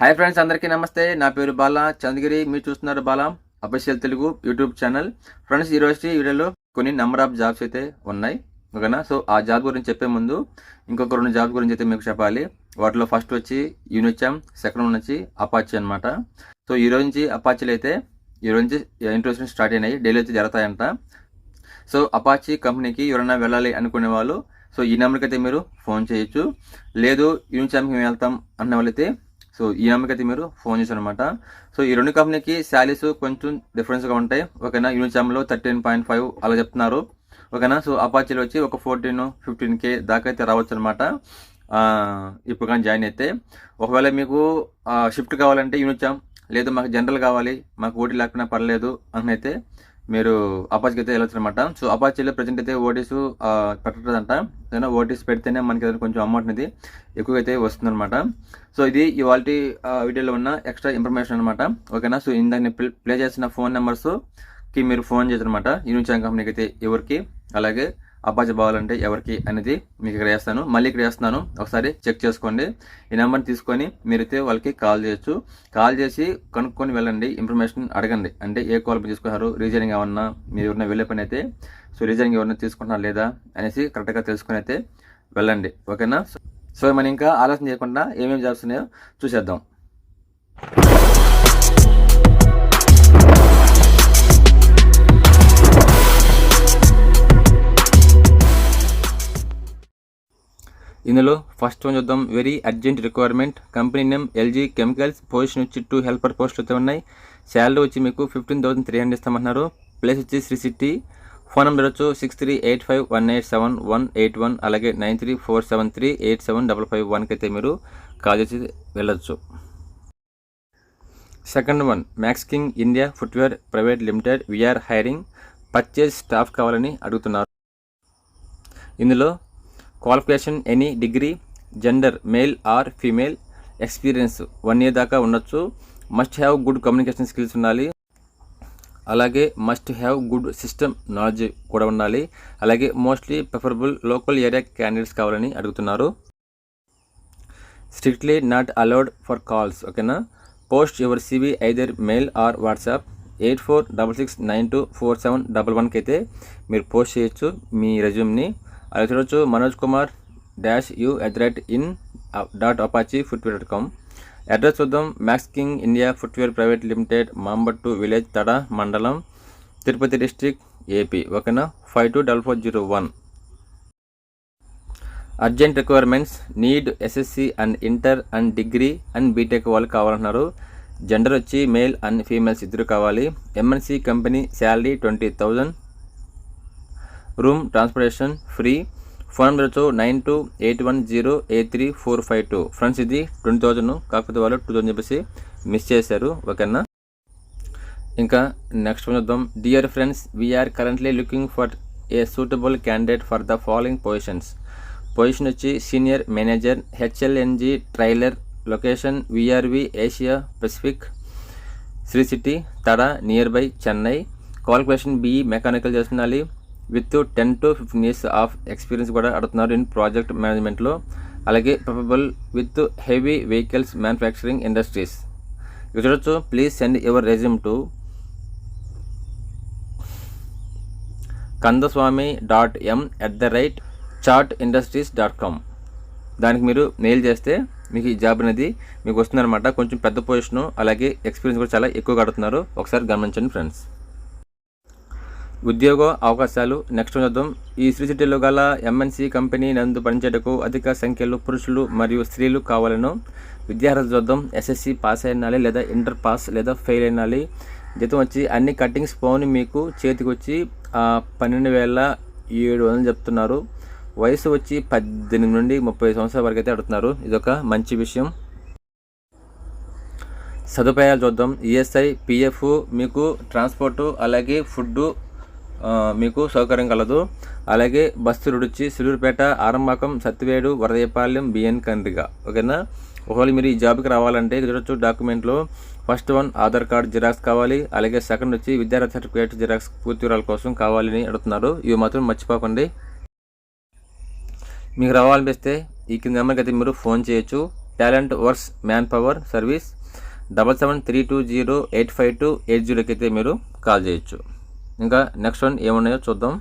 Hi friends అందరికీ నమస్తే. నా పేరు బాలా. చంద్రగిరి మీరు చూస్తున్నారు Bala official Telugu YouTube channel. Friends ఈ రోజు ఈ వీడియోలో కొన్ని నెంబర్ ఆఫ్ జాబ్స్ అయితే ఉన్నాయి. ఓకేనా? సో ఆ జాబ్ గురించి చెప్పే ముందు ఇంకొక రెండు జాబ్ గురించి అయితే మీకు చెప్పాలి. వాటిలో ఫస్ట్ వచ్చి యూనిచామ్ సెకండ్ నుంచి వచ్చి అపాచీ అనమాట సో ఈ రోజు నుంచి అపాచీలు అయితే ఈ రోజు నుంచి ఇంటర్వ్యూస్ స్టార్ట్ అయినాయి. డైలీ అయితే జరుగుతాయంట. సో అపాచీ కంపెనీకి ఎవరైనా వెళ్ళాలి అనుకునే వాళ్ళు సో ఈ నెంబర్కి అయితే మీరు ఫోన్ చేయొచ్చు. లేదు యూనిచామ్కి మేము వెళ్తాం అన్న వాళ్ళైతే సో ఈ నెంబర్కి అయితే మీరు ఫోన్ చేశారు అనమాట సో ఈ రెండు కంపెనీకి శాలీస్ కొంచెం డిఫరెన్స్గా ఉంటాయి. ఓకేనా? యూనిచామ్లో థర్టీన్ పాయింట్ ఫైవ్ అలా చెప్తున్నారు. ఓకేనా? సో అపాచీలో వచ్చి ఒక ఫోర్టీన్ ఫిఫ్టీన్ కే దాకా అయితే రావచ్చు అనమాట ఇప్పుడు కానీ జాయిన్ అయితే. ఒకవేళ మీకు షిఫ్ట్ కావాలంటే యూనిచామ్ లేదు మాకు జనరల్ కావాలి మాకు ఓటీ లేకపోయినా పర్లేదు అని అయితే మీరు అపాచీకి అయితే వెళ్ళొచ్చు అనమాట సో అపాచీలో ప్రజెంట్ అయితే ఓటీస్ పెట్టదంట ఏదైనా ఓటీస్ పెడితేనే మనకి ఏదైనా కొంచెం అమౌంట్ అనేది ఎక్కువగా అయితే వస్తుందన్నమాట. సో ఇది ఇవాళ వీడియోలో ఉన్న ఎక్స్ట్రా ఇన్ఫర్మేషన్ అనమాట ఓకేనా సో ఇందాక నేను ప్లే చేసిన ఫోన్ నెంబర్స్కి మీరు ఫోన్ చేశారనమాట యూనిచాంగ్ కంపెనీకి అయితే ఎవరికి అలాగే అపాచీ బావాలంటే ఎవరికి అనేది మీకు ఇక్కడ వేస్తాను. మళ్ళీ ఇక్కడ వేస్తున్నాను. ఒకసారి చెక్ చేసుకోండి. ఈ నెంబర్ని తీసుకొని మీరైతే వాళ్ళకి కాల్ చేయొచ్చు. కాల్ చేసి కనుక్కొని వెళ్ళండి. ఇన్ఫర్మేషన్ అడగండి. అంటే ఏ కాల్ తీసుకున్నారు రీజనింగ్ ఏమన్నా మీరు ఎవరైనా వెళ్ళే పని అయితే సో రీజనింగ్ ఎవరైనా తీసుకుంటున్నారు లేదా అనేసి కరెక్ట్గా తెలుసుకొని అయితే వెళ్ళండి. ఓకేనా? సో మనం ఇంకా ఆలోచన చేయకుండా ఏమేమి జాబ్స్ ఉన్నాయో చూసేద్దాం. ఇందులో ఫస్ట్ వన్ చూద్దాం. Very urgent requirement company name LG chemicals position వచ్చి టూ హెల్పర్ పోస్టులు అయితే ఉన్నాయి. శాలరీ వచ్చి మీకు ఫిఫ్టీన్ థౌసండ్ త్రీ హండ్రెడ్ ఇస్తామన్నారు ప్లేస్ వచ్చి శ్రీ సిటీ ఫోన్ నెంబర్ వచ్చు six three eight five one eight seven one eight one అలాగే nine three four seven three eight seven double five వన్కి అయితే మీరు కాల్ చేసి వెళ్ళొచ్చు. Second one Max King India footwear private limited we are hiring purchase staff కావాలని అడుగుతున్నారు. ఇందులో qualification any degree gender male or female experience one year దాకా ఉండొచ్చు. Must have good communication skills ఉండాలి. అలాగే must have good system knowledge కూడా ఉండాలి. అలాగే mostly preferable local area candidates కావాలని అడుగుతున్నారు. Strictly not allowed for calls ఓకేనా post your CV either mail or WhatsApp eight four double six nine two four seven double వన్కి అయితే మీరు post చేయొచ్చు మీ రెజ్యూమ్ని అది చూడొచ్చు. Manoj Kumar dash U at the rate in dot Apache footwear dot com. Address చూద్దాం. Max king India footwear private limited Mambattu village Tada మండలం Tirupati district AP. ఓకేనా? Five two double four zero one. Urgent requirements need SSC and inter and degree and BTech వాళ్ళు కావాలంటున్నారు. Gender వచ్చి male and females ఇద్దరు కావాలి. MNC company salary twenty thousand. Room transportation free. Phone number వచ్చు nine two eight one zero eight three four five two. Friends ఇది twenty thousand కాకపోతే వాళ్ళు two thousand చెప్పేసి మిస్ చేశారు. ఓకేనా? ఇంకా నెక్స్ట్ వన్ చూద్దాం. Dear friends we are currently looking for a suitable candidate for the following positions position వచ్చి senior manager HLNG trailer location VRV Asia Pacific Sri City Tada near by Chennai qualification BE mechanical చేస్తుండాలి with ten to fifteen years of experience కూడా అడుగుతున్నారు in project మేనేజ్మెంట్లో. అలాగే preferable with heavy vehicles manufacturing industries. ఇక్కడ చూడొచ్చు please send your resume to Kandaswamy dot M at the right chart industries dot com. దానికి మీరు mail చేస్తే మీకు ఈ జాబ్ అనేది మీకు వస్తుందన్నమాట. కొంచెం పెద్ద పొజిషను అలాగే ఎక్స్పీరియన్స్ కూడా చాలా ఎక్కువగా అడుగుతున్నారు ఒకసారి గమనించండి ఫ్రెండ్స్. ఉద్యోగ అవకాశాలు నెక్స్ట్ చూద్దాం. ఈ శ్రీ సిటీలో గల ఎంఎన్సి కంపెనీ నందు పనిచేటకు అధిక సంఖ్యలో పురుషులు మరియు స్త్రీలు కావాలను విద్యార్థులు చూద్దాం. ఎస్ఎస్సి పాస్ అయినాలి లేదా ఇంటర్ పాస్ లేదా ఫెయిల్ అయినాలి. జీతం వచ్చి అన్ని కట్టింగ్స్ పోని మీకు చేతికి వచ్చి పన్నెండు వేల ఏడు వందలు చెప్తున్నారు. వయసు వచ్చి పద్దెనిమిది నుండి ముప్పై సంవత్సరాల వరకు అయితే అడుగుతున్నారు. ఇదొక మంచి విషయం. సదుపాయాలు చూద్దాం. ఈఎస్ఐ పిఎఫ్ మీకు ట్రాన్స్పోర్టు అలాగే ఫుడ్డు మీకు సౌకర్యం కలదు. అలాగే బస్సు రుడిచి సిలూరుపేట ఆరంభకం సత్తివేడు వరదయపాలెం బిఎన్ కండ్రిగా ఓకేనా? ఒకవేళ మీరు ఈ జాబ్కి రావాలంటే చూడొచ్చు డాక్యుమెంట్లో first one Aadhaar card xerox కావాలి. అలాగే సెకండ్ వచ్చి విద్యార్థి సర్టిఫికేట్ జిరాక్స్ పూర్తి వివరాల కోసం కావాలని అడుగుతున్నారు. ఇవి మాత్రం మర్చిపోకండి. మీకు రావాలనిపిస్తే ఈ కింద నెంబర్కి అయితే మీరు ఫోన్ చేయొచ్చు. Talent verse man power service double seven three two zero eight five two eight జీరోకి అయితే మీరు కాల్ చేయొచ్చు. ఇంకా నెక్స్ట్ వన్ ఏమున్నాయో చూద్దాం.